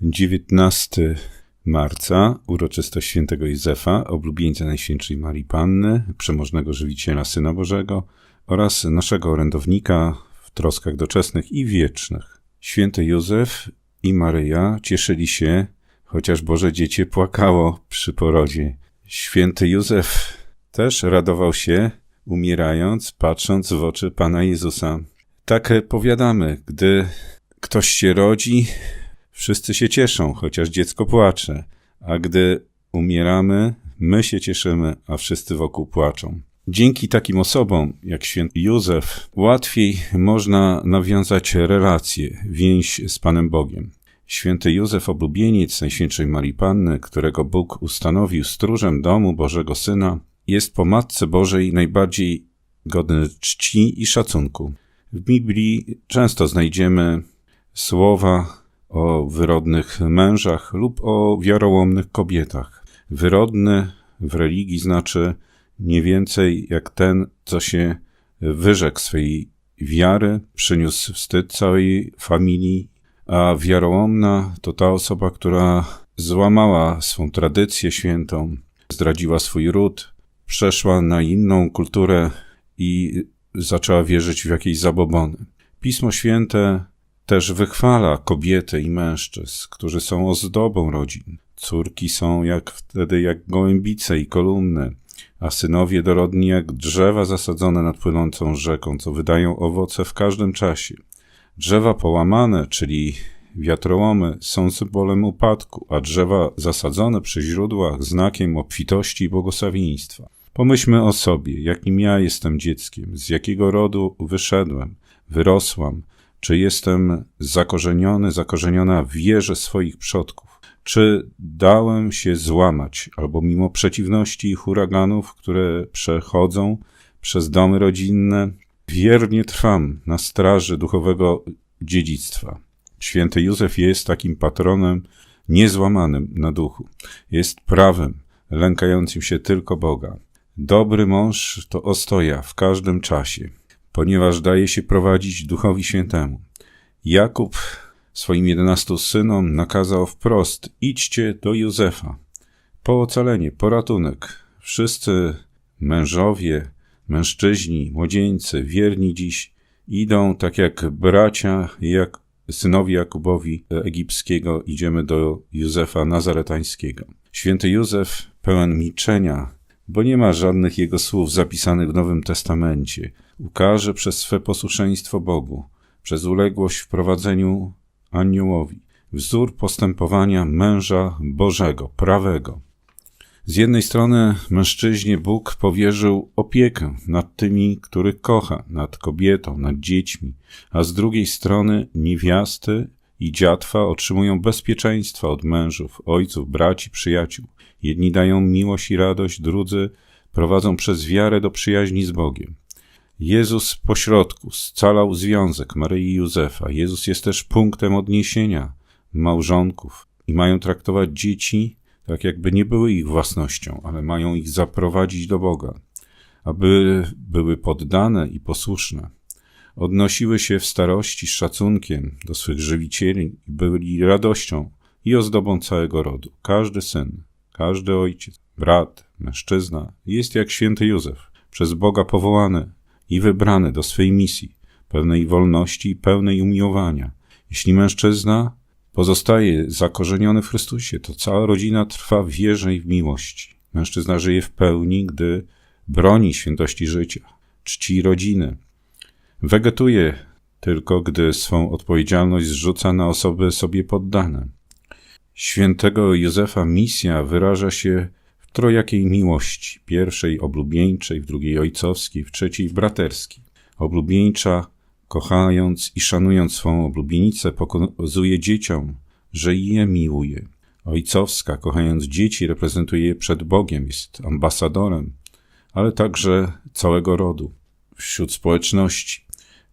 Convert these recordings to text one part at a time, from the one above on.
19 marca, uroczystość świętego Józefa, oblubieńca Najświętszej Marii Panny, przemożnego żywiciela Syna Bożego oraz naszego orędownika w troskach doczesnych i wiecznych. Święty Józef i Maryja cieszyli się, chociaż Boże Dziecię płakało przy porodzie. Święty Józef też radował się, umierając, patrząc w oczy Pana Jezusa. Tak powiadamy, gdy ktoś się rodzi, wszyscy się cieszą, chociaż dziecko płacze, a gdy umieramy, my się cieszymy, a wszyscy wokół płaczą. Dzięki takim osobom jak święty Józef łatwiej można nawiązać relacje, więź z Panem Bogiem. Święty Józef Oblubieniec Najświętszej Marii Panny, którego Bóg ustanowił stróżem domu Bożego Syna, jest po Matce Bożej najbardziej godny czci i szacunku. W Biblii często znajdziemy słowa o wyrodnych mężach lub o wiarołomnych kobietach. Wyrodny w religii znaczy nie więcej jak ten, co się wyrzekł swej wiary, przyniósł wstyd całej familii, a wiarołomna to ta osoba, która złamała swą tradycję świętą, zdradziła swój ród, przeszła na inną kulturę i zaczęła wierzyć w jakieś zabobony. Pismo Święte też wychwala kobiety i mężczyzn, którzy są ozdobą rodzin. Córki są jak wtedy jak gołębice i kolumny, a synowie dorodni jak drzewa zasadzone nad płynącą rzeką, co wydają owoce w każdym czasie. Drzewa połamane, czyli wiatrołomy, są symbolem upadku, a drzewa zasadzone przy źródłach znakiem obfitości i błogosławieństwa. Pomyślmy o sobie, jakim ja jestem dzieckiem, z jakiego rodu wyszedłem, wyrosłam, czy jestem zakorzeniony, zakorzeniona w wierze swoich przodków, czy dałem się złamać, albo mimo przeciwności i huraganów, które przechodzą przez domy rodzinne, wiernie trwam na straży duchowego dziedzictwa. Święty Józef jest takim patronem niezłamanym na duchu. Jest prawem, lękającym się tylko Boga. Dobry mąż to ostoja w każdym czasie, ponieważ daje się prowadzić Duchowi Świętemu. Jakub swoim jedenastu synom nakazał wprost: idźcie do Józefa. Po ocalenie, po ratunek. Wszyscy mężowie, mężczyźni, młodzieńcy, wierni dziś idą tak jak bracia, jak synowi Jakubowi egipskiego, idziemy do Józefa Nazaretańskiego. Święty Józef, pełen milczenia, bo nie ma żadnych jego słów zapisanych w Nowym Testamencie, ukaże przez swe posłuszeństwo Bogu, przez uległość w prowadzeniu aniołowi, wzór postępowania męża Bożego, prawego. Z jednej strony mężczyźnie Bóg powierzył opiekę nad tymi, których kocha, nad kobietą, nad dziećmi, a z drugiej strony niewiasty i dziatwa otrzymują bezpieczeństwo od mężów, ojców, braci, przyjaciół. Jedni dają miłość i radość, drudzy prowadzą przez wiarę do przyjaźni z Bogiem. Jezus pośrodku scalał związek Maryi i Józefa. Jezus jest też punktem odniesienia małżonków i mają traktować dzieci tak, jakby nie były ich własnością, ale mają ich zaprowadzić do Boga, aby były poddane i posłuszne. Odnosiły się w starości z szacunkiem do swych żywicieli i byli radością i ozdobą całego rodu. Każdy syn, każdy ojciec, brat, mężczyzna jest jak święty Józef, przez Boga powołany i wybrany do swej misji, pełnej wolności i pełnej umiłowania. Jeśli mężczyzna pozostaje zakorzeniony w Chrystusie, to cała rodzina trwa w wierze i w miłości. Mężczyzna żyje w pełni, gdy broni świętości życia, czci rodziny. Wegetuje tylko, gdy swą odpowiedzialność zrzuca na osoby sobie poddane. Świętego Józefa misja wyraża się w trojakiej miłości, pierwszej oblubieńczej, w drugiej ojcowskiej, w trzeciej braterskiej. Oblubieńcza, kochając i szanując swą oblubienicę, pokazuje dzieciom, że je miłuje. Ojcowska, kochając dzieci, reprezentuje je przed Bogiem, jest ambasadorem, ale także całego rodu, wśród społeczności.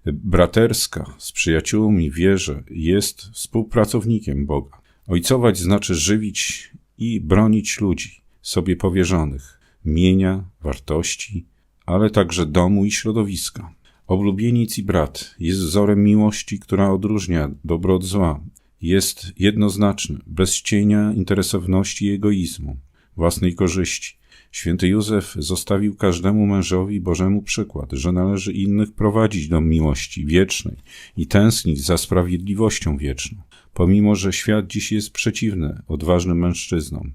Braterska, z przyjaciółmi wierzę, jest współpracownikiem Boga. Ojcować znaczy żywić i bronić ludzi, sobie powierzonych, mienia, wartości, ale także domu i środowiska. Oblubieniec i brat jest wzorem miłości, która odróżnia dobro od zła. jest jednoznaczny, bez cienia interesowności i egoizmu, własnej korzyści. Święty Józef zostawił każdemu mężowi Bożemu przykład, że należy innych prowadzić do miłości wiecznej i tęsknić za sprawiedliwością wieczną, pomimo że świat dziś jest przeciwny odważnym mężczyznom.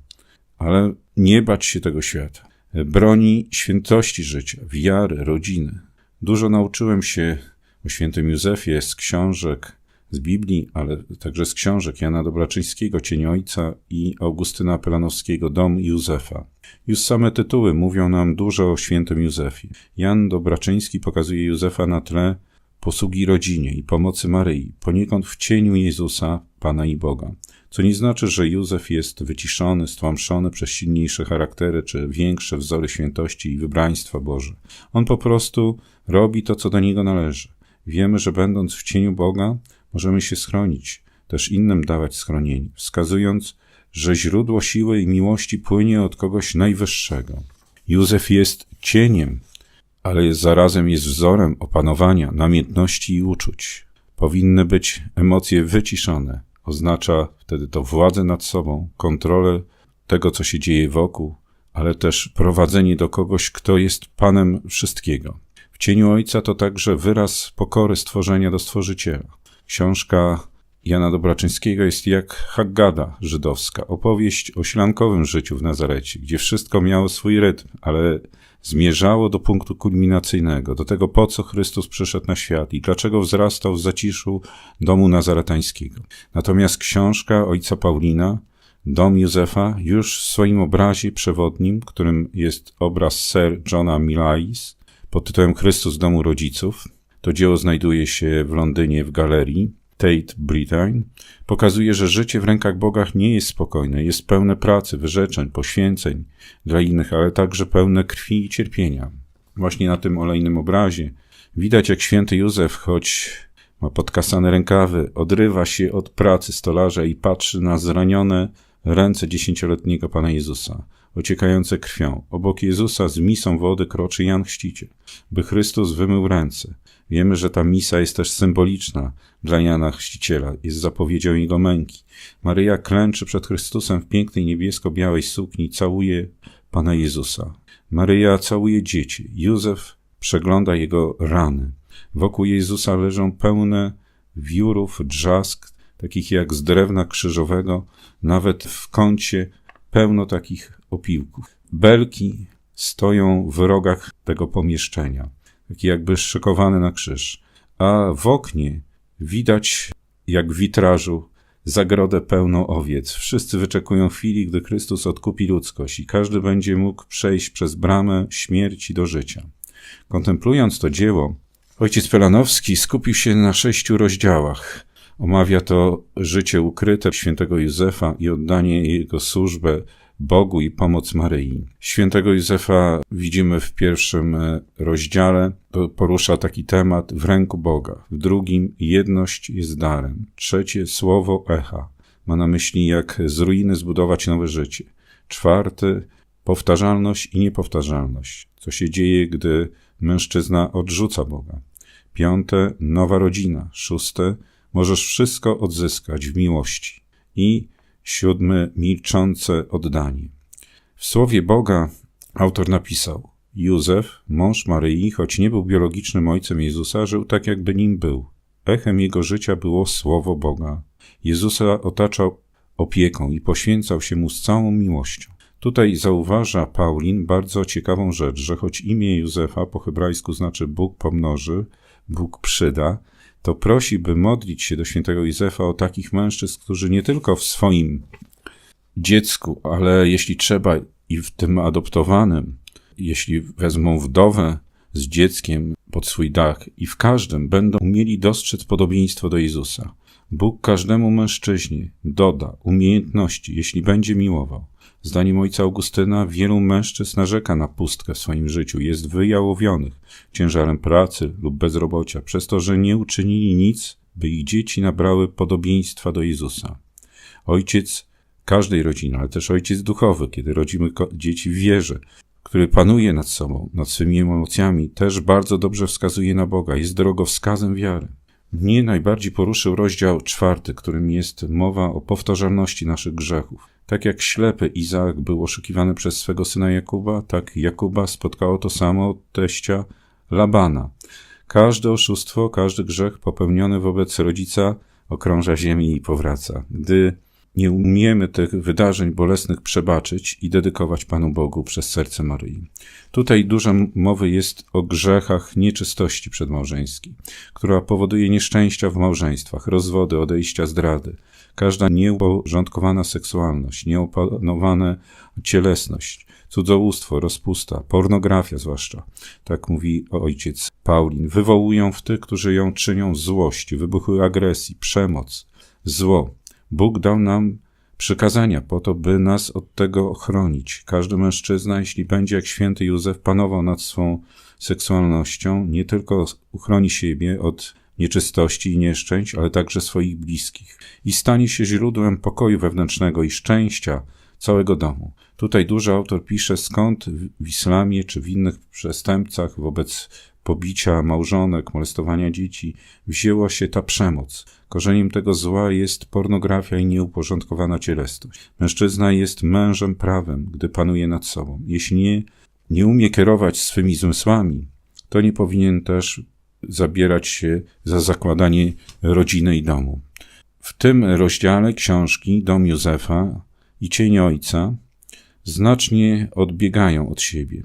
Ale nie bać się tego świata. Broni świętości życia, wiary, rodziny. Dużo nauczyłem się o świętym Józefie z książek, z Biblii, ale także z książek Jana Dobraczyńskiego, Cień Ojca i Augustyna Pelanowskiego, Dom Józefa. Już same tytuły mówią nam dużo o świętym Józefie. Jan Dobraczyński pokazuje Józefa na tle posługi rodzinie i pomocy Maryi, poniekąd w cieniu Jezusa, Pana i Boga. Co nie znaczy, że Józef jest wyciszony, stłamszony przez silniejsze charaktery czy większe wzory świętości i wybraństwa Boże. On po prostu robi to, co do niego należy. Wiemy, że będąc w cieniu Boga, możemy się schronić, też innym dawać schronienie, wskazując, że źródło siły i miłości płynie od kogoś najwyższego. Józef jest cieniem, ale jest zarazem jest wzorem opanowania, namiętności i uczuć. Powinny być emocje wyciszone. Oznacza wtedy to władzę nad sobą, kontrolę tego, co się dzieje wokół, ale też prowadzenie do kogoś, kto jest Panem wszystkiego. W cieniu Ojca to także wyraz pokory stworzenia do Stworzyciela. Książka Jana Dobraczyńskiego jest jak Haggada żydowska, opowieść o ślankowym życiu w Nazarecie, gdzie wszystko miało swój rytm, ale zmierzało do punktu kulminacyjnego, do tego, po co Chrystus przyszedł na świat i dlaczego wzrastał w zaciszu domu nazaretańskiego. Natomiast książka ojca Paulina, Dom Józefa, już w swoim obrazie przewodnim, którym jest obraz Sir Johna Millais pod tytułem Chrystus domu rodziców, to dzieło znajduje się w Londynie w galerii Tate Britain, pokazuje, że życie w rękach Bogach nie jest spokojne, jest pełne pracy, wyrzeczeń, poświęceń dla innych, ale także pełne krwi i cierpienia. Właśnie na tym olejnym obrazie widać, jak święty Józef, choć ma podkasane rękawy, odrywa się od pracy stolarza i patrzy na zranione ręce dziesięcioletniego Pana Jezusa, ociekające krwią. Obok Jezusa z misą wody kroczy Jan Chrzciciel, by Chrystus wymył ręce. Wiemy, że ta misa jest też symboliczna dla Jana Chrzciciela, jest zapowiedzią jego męki. Maryja klęczy przed Chrystusem w pięknej niebiesko-białej sukni, całuje Pana Jezusa. Maryja całuje dzieci. Józef przegląda jego rany. Wokół Jezusa leżą pełne wiórów, drzask, takich jak z drewna krzyżowego, nawet w kącie pełno takich opiłków. Belki stoją w rogach tego pomieszczenia taki jakby szykowany na krzyż. A w oknie widać, jak w witrażu, zagrodę pełną owiec. Wszyscy wyczekują chwili, gdy Chrystus odkupi ludzkość i każdy będzie mógł przejść przez bramę śmierci do życia. Kontemplując to dzieło, ojciec Pelanowski skupił się na sześciu rozdziałach. Omawia to życie ukryte świętego Józefa i oddanie jego służbę Bogu i pomoc Maryi. Świętego Józefa widzimy w pierwszym e, rozdziale, porusza taki temat w ręku Boga. W drugim jedność jest darem. Trzecie słowo echa. Ma na myśli jak z ruiny zbudować nowe życie. Czwarty powtarzalność i niepowtarzalność. Co się dzieje, gdy mężczyzna odrzuca Boga. Piąte nowa rodzina. Szóste możesz wszystko odzyskać w miłości. I Siódme, milczące oddanie. W słowie Boga autor napisał: Józef, mąż Maryi, choć nie był biologicznym ojcem Jezusa, żył tak, jakby nim był. Echem jego życia było słowo Boga. Jezusa otaczał opieką i poświęcał się mu z całą miłością. Tutaj zauważa Paulin bardzo ciekawą rzecz, że choć imię Józefa po hebrajsku znaczy Bóg pomnoży, Bóg przyda, to prosi, by modlić się do świętego Józefa o takich mężczyzn, którzy nie tylko w swoim dziecku, ale jeśli trzeba i w tym adoptowanym, jeśli wezmą wdowę z dzieckiem pod swój dach i w każdym będą umieli dostrzec podobieństwo do Jezusa. Bóg każdemu mężczyźnie doda umiejętności, jeśli będzie miłował. Zdaniem ojca Augustyna wielu mężczyzn narzeka na pustkę w swoim życiu, jest wyjałowionych ciężarem pracy lub bezrobocia, przez to, że nie uczynili nic, by ich dzieci nabrały podobieństwa do Jezusa. Ojciec każdej rodziny, ale też ojciec duchowy, kiedy rodzimy dzieci w wierze, który panuje nad sobą, nad swymi emocjami, też bardzo dobrze wskazuje na Boga, jest drogowskazem wiary. Mnie najbardziej poruszył rozdział czwarty, którym jest mowa o powtarzalności naszych grzechów. Tak jak ślepy Izaak był oszukiwany przez swego syna Jakuba, tak Jakuba spotkało to samo od teścia Labana. Każde oszustwo, każdy grzech popełniony wobec rodzica okrąża ziemię i powraca. Gdy nie umiemy tych wydarzeń bolesnych przebaczyć i dedykować Panu Bogu przez serce Maryi. Tutaj dużo mowy jest o grzechach nieczystości przedmałżeńskiej, która powoduje nieszczęścia w małżeństwach, rozwody, odejścia, zdrady. Każda nieuporządkowana seksualność, nieopanowana cielesność, cudzołóstwo, rozpusta, pornografia zwłaszcza, tak mówi ojciec Paulin, wywołują w tych, którzy ją czynią złość, wybuchy agresji, przemoc, zło. Bóg dał nam przykazania po to, by nas od tego chronić. Każdy mężczyzna, jeśli będzie jak święty Józef panował nad swą seksualnością, nie tylko uchroni siebie od nieczystości i nieszczęść, ale także swoich bliskich i stanie się źródłem pokoju wewnętrznego i szczęścia całego domu. Tutaj duży autor pisze, skąd w islamie czy w innych przestępcach wobec pobicia małżonek, molestowania dzieci wzięła się ta przemoc. Korzeniem tego zła jest pornografia i nieuporządkowana cielesność. Mężczyzna jest mężem prawem, gdy panuje nad sobą. Jeśli nie, nie umie kierować swymi zmysłami, to nie powinien też zabierać się za zakładanie rodziny i domu. W tym rozdziale książki Dom Józefa i Cień Ojca znacznie odbiegają od siebie.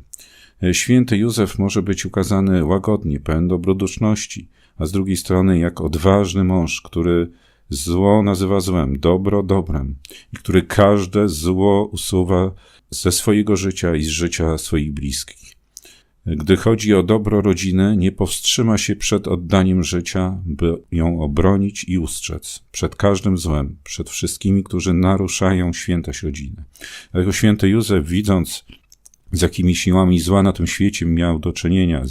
Święty Józef może być ukazany łagodnie, pełen dobroduszności, a z drugiej strony jak odważny mąż, który zło nazywa złem, dobro dobrem i który każde zło usuwa ze swojego życia i z życia swoich bliskich. Gdy chodzi o dobro rodziny, nie powstrzyma się przed oddaniem życia, by ją obronić i ustrzec przed każdym złem, przed wszystkimi, którzy naruszają świętość rodziny. Dlatego święty Józef, widząc z jakimi siłami zła na tym świecie miał do czynienia,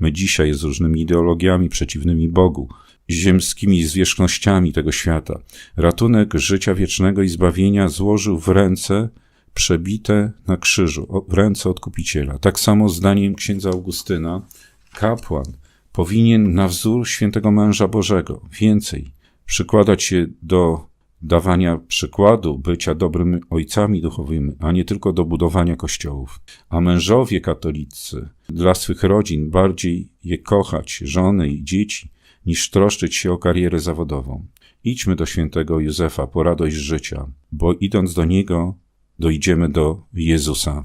my dzisiaj z różnymi ideologiami przeciwnymi Bogu, ziemskimi zwierzchnościami tego świata, ratunek życia wiecznego i zbawienia złożył w ręce przebite na krzyżu, w ręce odkupiciela. Tak samo zdaniem księdza Augustyna, kapłan powinien na wzór świętego męża Bożego więcej przykładać się do dawania przykładu bycia dobrymi ojcami duchowymi, a nie tylko do budowania kościołów. A mężowie katolicy dla swych rodzin bardziej je kochać, żony i dzieci, niż troszczyć się o karierę zawodową. Idźmy do świętego Józefa po radość życia, bo idąc do niego, dojdziemy do Jezusa.